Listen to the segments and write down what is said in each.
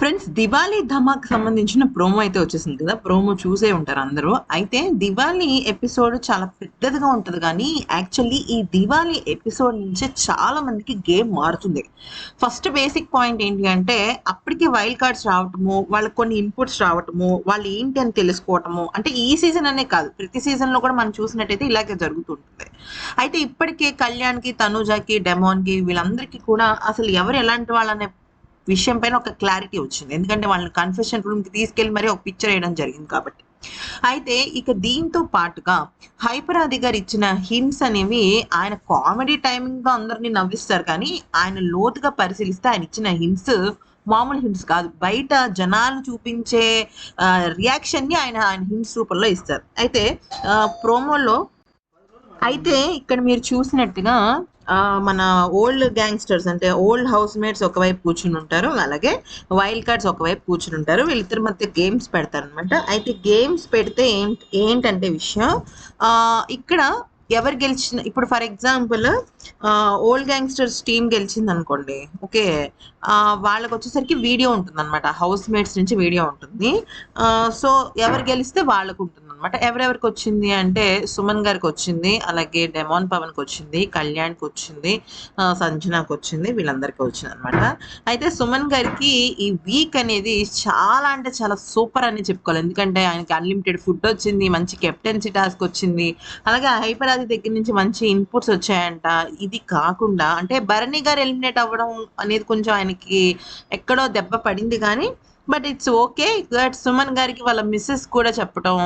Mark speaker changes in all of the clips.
Speaker 1: Friends Diwali ధమాక్ సంబంధించిన promo అయితే వచ్చేసింది కదా ప్రోమో చూసే ఉంటారు అందరూ. అయితే దివాళీ ఎపిసోడ్ చాలా పెద్దదిగా ఉంటుంది కానీ యాక్చువల్లీ ఈ దివాళీ ఎపిసోడ్ నుంచే చాలా మందికి గేమ్ మారుతుంది. ఫస్ట్ బేసిక్ పాయింట్ ఏంటి అంటే అప్పటికే వైల్డ్ కార్డ్స్ రావటము వాళ్ళకి కొన్ని ఇన్పుట్స్ రావటము వాళ్ళు ఏంటి అని తెలుసుకోవటము. అంటే ఈ సీజన్ అనే కాదు ప్రతి సీజన్లో కూడా మనం చూసినట్టయితే ఇలాగే జరుగుతుంటుంది. అయితే ఇప్పటికే కళ్యాణ్కి తనుజాకి డెమోన్కి వీళ్ళందరికీ కూడా అసలు ఎవరు ఎలాంటి వాళ్ళనే విషయం పైన ఒక క్లారిటీ వచ్చింది. ఎందుకంటే వాళ్ళని కన్ఫెషన్ రూమ్కి తీసుకెళ్ళి మరీ ఒక పిక్చర్ వేయడం జరిగింది కాబట్టి. అయితే ఇక దీంతో పాటుగా హైపరాది గారు ఇచ్చిన హింట్స్ అనేవి ఆయన కామెడీ టైమింగ్ అందరినీ నవ్విస్తారు. కానీ ఆయన లోతుగా పరిశీలిస్తే ఆయన ఇచ్చిన హింట్స్ మామూలు హింట్స్ కాదు. బయట జనాలు చూపించే రియాక్షన్ని ఆయన ఆయన హింట్స్ రూపంలో ఇస్తారు. అయితే ప్రోమోలో అయితే ఇక్కడ మీరు చూసినట్టుగా మన ఓల్డ్ గ్యాంగ్స్టర్స్ అంటే ఓల్డ్ హౌస్ మేట్స్ ఒకవైపు కూర్చుని ఉంటారు అలాగే వైల్డ్ కార్డ్స్ ఒకవైపు కూర్చుని ఉంటారు. వీళ్ళిద్దరి మధ్య గేమ్స్ పెడతారు అనమాట అయితే గేమ్స్ పెడితే ఏంటి ఏంటంటే విషయం ఇక్కడ ఎవరు గెలిచిన ఇప్పుడు for example old gangsters team గెలిచింది అనుకోండి ఓకే వాళ్ళకి వచ్చేసరికి వీడియో ఉంటుంది అనమాట హౌస్ మేట్స్ నుంచి వీడియో ఉంటుంది. సో ఎవరు గెలిస్తే వాళ్ళకు ఉంటుంది. అనమాట ఎవరెవరికి వచ్చింది అంటే సుమన్ గారికి వచ్చింది అలాగే డెమాన్ పవన్కి వచ్చింది కళ్యాణ్కి వచ్చింది సంజనాకి వచ్చింది వీళ్ళందరికీ వచ్చింది అనమాట అయితే సుమన్ గారికి ఈ వీక్ అనేది చాలా అంటే చాలా సూపర్ అని చెప్పుకోవాలి. ఎందుకంటే ఆయనకి అన్లిమిటెడ్ ఫుడ్ వచ్చింది మంచి కెప్టెన్సీ టాస్క్ వచ్చింది అలాగే హైపరాది దగ్గర నుంచి మంచి ఇన్పుట్స్ వచ్చాయంట. ఇది కాకుండా అంటే భరణి గారు ఎలిమినేట్ అవ్వడం అనేది కొంచెం ఆయనకి ఎక్కడో దెబ్బ పడింది కానీ but it's okay that Suman గారికి వాళ్ళ మిస్సెస్ కూడా చెప్పడం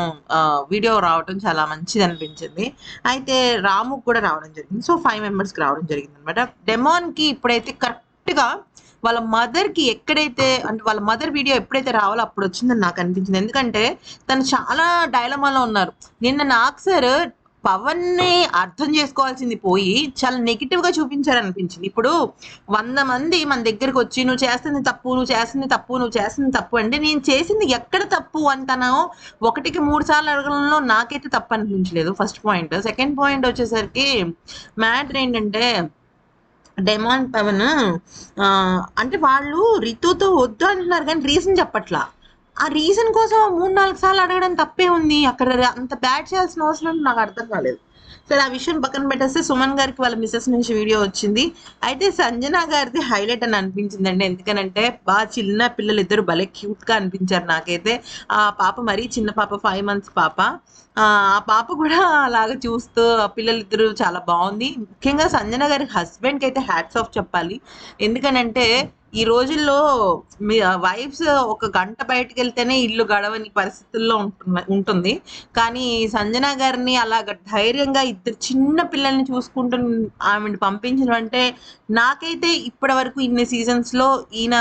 Speaker 1: వీడియో రావడం చాలా మంచిది అనిపించింది అయితే రాము కూడా రావడం జరిగింది. సో ఫైవ్ మెంబర్స్కి రావడం జరిగింది అనమాట డెమాన్కి ఇప్పుడైతే కరెక్ట్గా వాళ్ళ మదర్కి ఎక్కడైతే అంటే వాళ్ళ మదర్ వీడియో ఎప్పుడైతే రావాలో అప్పుడు వచ్చిందని నాకు అనిపించింది. ఎందుకంటే తను చాలా డైలమాలో ఉన్నారు. నిన్న నాకు సార్ పవన్ని అర్థం చేసుకోవాల్సింది పోయి చాలా నెగిటివ్గా చూపించారు అనిపించింది ఇప్పుడు వంద మంది మన దగ్గరకు వచ్చి నువ్వు చేస్తుంది తప్పు నువ్వు చేస్తుంది తప్పు నువ్వు చేస్తుంది తప్పు అంటే నేను చేసింది ఎక్కడ తప్పు అంటానో ఒకటికి మూడు సార్లు అడగడంలో నాకైతే తప్పు అనిపించలేదు ఫస్ట్ పాయింట్ సెకండ్ పాయింట్ వచ్చేసరికి మ్యాటర్ ఏంటంటే డెమాన్ పవన్ అంటే వాళ్ళు రితుతో వద్దు అంటున్నారు కానీ రీజన్ చెప్పట్లా. ఆ రీజన్ కోసం మూడు నాలుగు సార్లు అడగడం తప్పే ఉంది. అక్కడ అంత బ్యాడ్ చేయాల్సిన అవసరం నాకు అర్థం కాలేదు. సరే ఆ విషయం పక్కన పెట్టేస్తే సుమన్ గారికి వాళ్ళ మిస్సెస్ నుంచి వీడియో వచ్చింది. అయితే సంజన గారిది హైలైట్ అని అనిపించిందండి. ఎందుకనంటే బాగా చిన్న పిల్లలు ఇద్దరు భలే క్యూట్గా అనిపించారు నాకైతే. ఆ పాప మరీ చిన్న పాప ఫైవ్ మంత్స్ పాప. ఆ పాప కూడా అలాగా చూస్తూ ఆ పిల్లలిద్దరూ చాలా బాగుంది. ముఖ్యంగా సంజన గారి హస్బెండ్కి అయితే హ్యాట్స్ ఆఫ్ చెప్పాలి. ఎందుకనంటే ఈ రోజుల్లో మీ వైఫ్స్ ఒక గంట బయటకు వెళ్తేనే ఇల్లు గడవని పరిస్థితుల్లో ఉంటున్న ఉంటుంది. కానీ సంజన గారిని అలాగ ధైర్యంగా ఇద్దరు చిన్న పిల్లల్ని చూసుకుంటూ ఆమెను పంపించడం అంటే నాకైతే ఇప్పటి వరకు ఇన్ని సీజన్స్లో ఈయన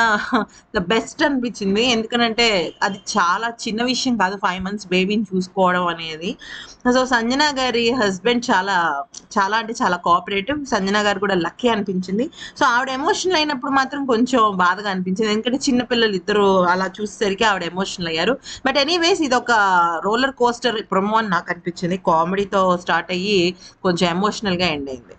Speaker 1: ద బెస్ట్ అనిపించింది. ఎందుకనంటే అది చాలా చిన్న విషయం కాదు ఫైవ్ మంత్స్ బేబీని చూసుకోవడం అనేది. సో సంజన గారి హస్బెండ్ చాలా చాలా అంటే చాలా కోఆపరేటివ్. సంజన గారు కూడా లక్కీ అనిపించింది. సో ఆవిడ ఎమోషనల్ అయినప్పుడు మాత్రం కొంచెం బాధగా అనిపించింది. ఎందుకంటే చిన్న పిల్లలు ఇద్దరు అలా చూసేసరికి ఆవిడ ఎమోషనల్ అయ్యారు. బట్ ఎనీవేస్ ఇది ఒక రోలర్ కోస్టర్ ప్రమో అని నాకు అనిపించింది. కామెడీతో స్టార్ట్ అయ్యి కొంచెం ఎమోషనల్గా ఎండ్ అయింది.